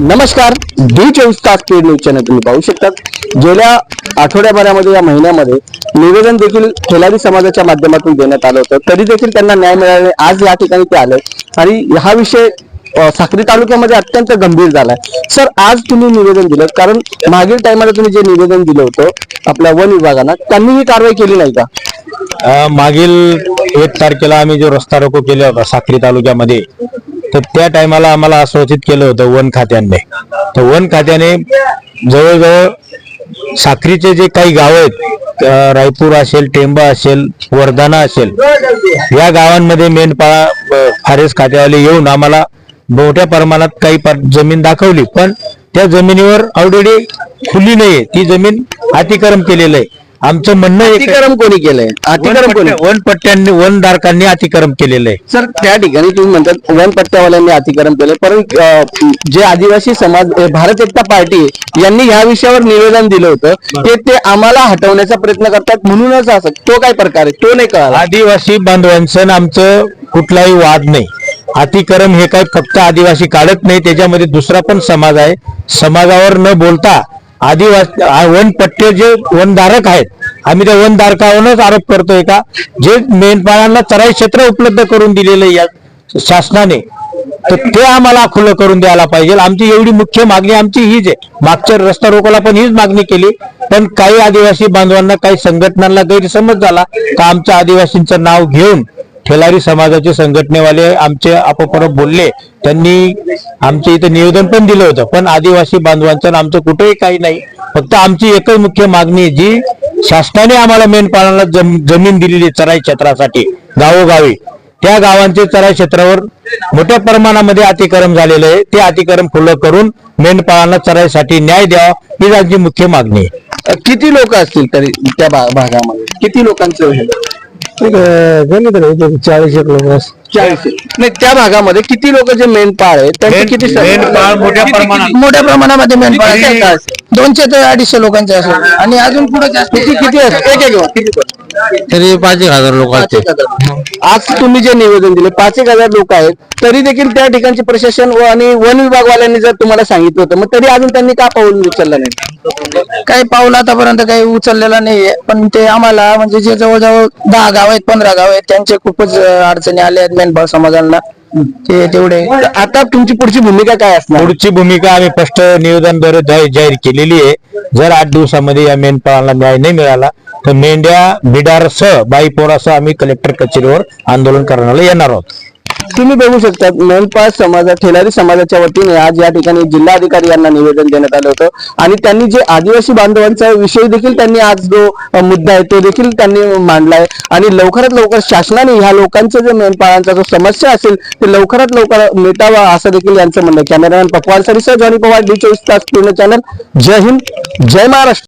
नमस्कार डी चोवीस तास पेड न्यूज चॅनल तुम्ही पाहू शकतात. गेल्या आठवड्याभरामध्ये या महिन्यामध्ये निवेदन देखील खेलाडी समाजाच्या माध्यमातून देण्यात आलं होतं. तरी देखील त्यांना न्याय मिळाला आज या ठिकाणी ते आले. आणि हा विषय साक्री तालुक्यामध्ये अत्यंत गंभीर झालाय. सर आज तुम्ही निवेदन दिलं कारण मागील टायमाला तुम्ही जे निवेदन दिलं होतं आपल्या वन विभागानं त्यांनी ही कारवाई केली नाही का? मागील एक तारखेला आम्ही जो रस्ता रोको केला होता साक्री तालुक्यामध्ये तर त्या टायमाला आम्हाला आश्वासित केलं होतं वन खात्याने. तर वन खात्याने जवळजवळ साखरीचे जे काही गाव आहेत रायपूर असेल टेंबा असेल वर्धाना असेल या गावांमध्ये मेंढपाळा फारेस फारेस्ट खात्यावाले येऊन आम्हाला मोठ्या प्रमाणात काही पर- जमीन दाखवली. पण त्या जमिनीवर ऑलरेडी खुली नाहीये. ती जमीन अतिक्रम केलेलं आहे. आमचं म्हणणं एक आहे- अतिक्रम कोणी केलंय? अतिक्रम कोणी वनपट्ट्या- वनपट्ट्यांनी वनधारकांनी अतिक्रम केलेलं आहे. सर त्या ठिकाणी तुम्ही म्हणतात वन पट्ट्यावाल्यांनी अतिक्रम केले परंतु अं, जे आदिवासी समाज अं, भारत एकता पार्टी यांनी ह्या विषयावर निवेदन दिलं होतं ते ते आम्हाला हटवण्याचा प्रयत्न करतात. म्हणूनच असं तो काय प्रकार आहे? तो नाही कळाला. आदिवासी बांधवांचं आणि आमचं कुठलाही वाद नाही. अतिक्रम हे काय फक्त आदिवासी काढत नाही त्याच्यामध्ये दुसरा पण समाज आहे. समाजावर न बोलता आदिवासी वनपट्टे जे वनधारक आहेत आम्ही त्या वनधारकावरच आरोप करतोय का? जे मेंढपाळांना चराई क्षेत्र उपलब्ध करून दिलेलं या शासनाने तर ते आम्हाला खुलं करून द्यायला पाहिजे. आमची एवढी मुख्य मागणी आमची हीच आहे. मागच्या रस्ता रोकोला पण हीच मागणी केली. पण काही आदिवासी बांधवांना काही संघटनांना गैरसमज झाला का आमच्या आदिवासींचं नाव घेऊन ठेलारी समाजाचे संघटनेवाले आमचे आपोपरोप बोलले. त्यांनी आमच्या इथे निवेदन पण दिलं होतं. पण आदिवासी बांधवांचं आमचं कुठेही काही नाही. फक्त आमची एकच मुख्य मागणी आहे, जी शासनाने आम्हाला मेंढपाळांना जम- जमीन दिलेली चराई क्षेत्रासाठी गावोगावी. त्या गावांचे चराई क्षेत्रावर मोठ्या प्रमाणामध्ये अतिक्रम झालेलं आहे. ते अतिक्रम खुलं करून मेंढपाळांना चराईसाठी न्याय द्यावा ही आमची मुख्य मागणी आहे. किती लोक असतील तरी त्या भागामध्ये? किती लोकांचं हे? चाळीस एक लोक चाळीस नाही त्या भागामध्ये किती लोक जे मेंढपाळ आहेत त्यांचे किती संख्या? मेंढपाळ मोठ्या किती- प्रमाणात- किती- मोठ्या प्रमाणामध्ये मेंढपाळ किती? दोनशे ते अडीचशे लोकांचे असेल आणि अजून पुढे जास्त किती किती असतात? एक एक किती पण? तरी पाच एक हजार लोक पाच एक हजार. आज तुम्ही जे निवेदन दिले पाच एक हजार लोक आहेत तरी देखील त्या ठिकाणचे प्रशासन व आणि वन विभागवाल्यांनी जर तुम्हाला सांगितलं होतं मग तरी अजून त्यांनी का पाऊल उचललं नाही काही पाऊल आतापर्यंत काही उचललेला नाहीये पण ते आम्हाला म्हणजे जे जवळजवळ दहा गाव आहेत पंधरा गाव आहेत त्यांचे खूपच अं, अडचणी आल्या आहेत मेंढपाळ समाजाला ते तेवढे. आता तुमची पुढची भूमिका काय असणार? पुढची भूमिका आम्ही स्पष्ट निवेदनद्वारे जाहीर जाहीर केलेली आहे. जर आठ दिवसामध्ये या मेंढपाळाला न्याय नाही मिळाला तर मेंढ्या बिडारसह बाईपोरासह आम्ही कलेक्टर कचेरीवर आंदोलन करण्याला येणार आहोत. तुम्ही बघू शकता मेंढपाळ समाजा ठेलारी समाजाच्या वतीने आज या ठिकाणी जिल्हाधिकारी यांना निवेदन देण्यात आलं होतं. आणि त्यांनी जे आदिवासी बांधवांचा विषय देखील त्यांनी आज जो मुद्दा आहे तो देखील त्यांनी मांडलाय आणि लवकरात लवकर शासनाने ह्या लोकांचं जे मेनपाळांचा जो समस्या असेल ते लवकरात लवकर मिटावा असं देखील यांचं म्हणणं कॅमेरामॅन पकवाल सरीसह जॉनी पवार डी चोवीस तास पूर्ण चॅनल जय हिंद जय महाराष्ट्र.